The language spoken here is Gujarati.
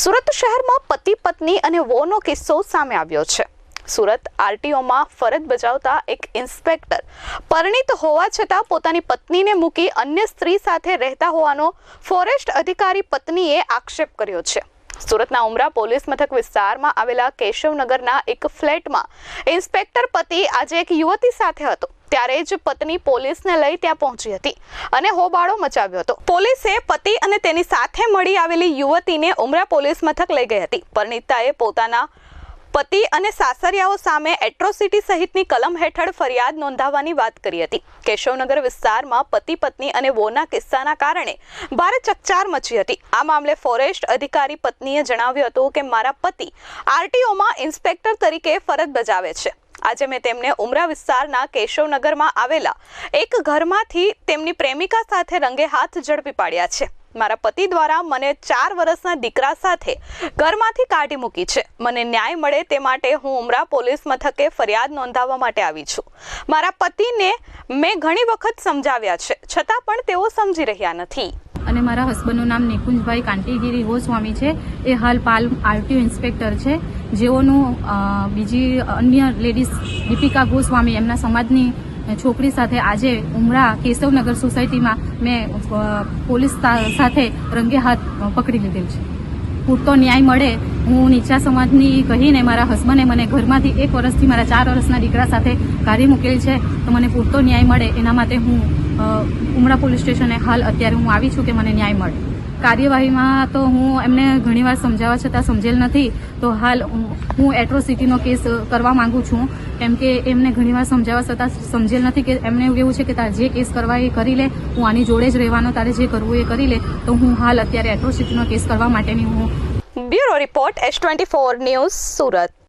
સુરત શહેરમાં પતિ, પત્ની અને વોનો કિસ્સો સામે આવ્યો છે. સુરત આરટીઓમાં ફરજ બજાવતા એક ઇન્સ્પેક્ટર પરિણિત હોવા છતાં પોતાની પત્નીને મૂકી અન્ય સ્ત્રી સાથે રહેતા હોવાનો ફોરેસ્ટ અધિકારી પત્નીએ આક્ષેપ કર્યો છે. સુરતના ઉમરા પોલીસ મથક વિસ્તારમાં આવેલા કેશવનગરના એક ફ્લેટમાં ઇન્સ્પેક્ટર પતિ આજે એક યુવતી સાથે હતો. ત્યારે જ પત્ની પોલીસને લઈ ત્યાં પહોંચી હતી અને હોબાળો મચાવ્યો હતો. પોલીસે પતિ અને તેની સાથે મળી આવેલી યુવતીને ઉમરા પોલીસ મથક લઈ ગઈ હતી. પરનીતાએ પોતાના પતિ અને સાસરિયાઓ સામે એટ્રોસિટી સહિતની કલમ હેઠળ ફરિયાદ નોંધાવવાની વાત કરી હતી. કેશવનગર વિસ્તારમાં પતિ, પત્ની અને વોના કિસ્સાના કારણે ભારે ચકચાર મચી હતી. આ મામલે ફોરેસ્ટ અધિકારી પત્નીએ જણાવ્યું હતું કે, મારા પતિ આરટીઓમાં ઇન્સ્પેક્ટર તરીકે ફરજ બજાવે છે. આજે મેં તેમને ઉમરા વિસ્તારના કેશવનગરમાં આવેલા એક ઘરમાંથી તેમની પ્રેમિકા સાથે રંગે હાથ ઝડપી પાડ્યા છે. મારા પતિ દ્વારા મને ચાર વર્ષના દીકરા સાથે ઘરમાંથી કાઢી મૂકી છે. મને ન્યાય મળે તે માટે હું ઉમરા પોલીસ મથકે ફરિયાદ નોંધાવવા માટે આવી છું. મારા પતિને મેં ઘણી વખત સમજાવ્યા છે. છતાં પણ તેઓ સમજી રહ્યા નથી. અને મારા હસબન્ડનું નામ નિકુંજભાઈ કાંટીગીરી ગોસ્વામી છે. એ હાલ પાલ આરટીઓ ઇન્સ્પેક્ટર છે. જેઓનું બીજી અન્ય લેડીઝ દીપિકા ગોસ્વામી એમના સમાજની છોકરી સાથે આજે ઉમરા કેશવનગર સોસાયટીમાં મેં પોલીસ સાથે રંગે હાથ પકડી લીધેલ છે. પૂરતો ન્યાય મળે હું નીચા સમાજની કહીને મારા હસબન્ડે મને ઘરમાંથી એક વર્ષથી મારા ચાર વર્ષના દીકરા સાથે કાઢી મૂકેલ છે. તો મને પૂરતો ન્યાય મળે એના માટે હું ઉમરા પોલીસ સ્ટેશને હાલ અત્યારે હું આવી છું કે મને ન્યાય મળે. કાર્યવાહીમાં તો હું એમને ઘણીવાર સમજાવવા છતાં સમજેલ નથી. તો હાલ હું- એટ્રોસિટીનો કેસ કરવા માંગુ છું. કેમ કે એમને ઘણીવાર સમજાવવા છતાં સમજેલ નથી કે એમને એવું છે કે તારે જે કેસ કરવા એ કરી લે, હું આની જોડે જ રહેવાનો, તારે જે કરવું એ કરી લે, તો હું હાલ અત્યારે એટ્રોસિટીનો કેસ કરવા માટેની હું bureau report S twenty four news Surat.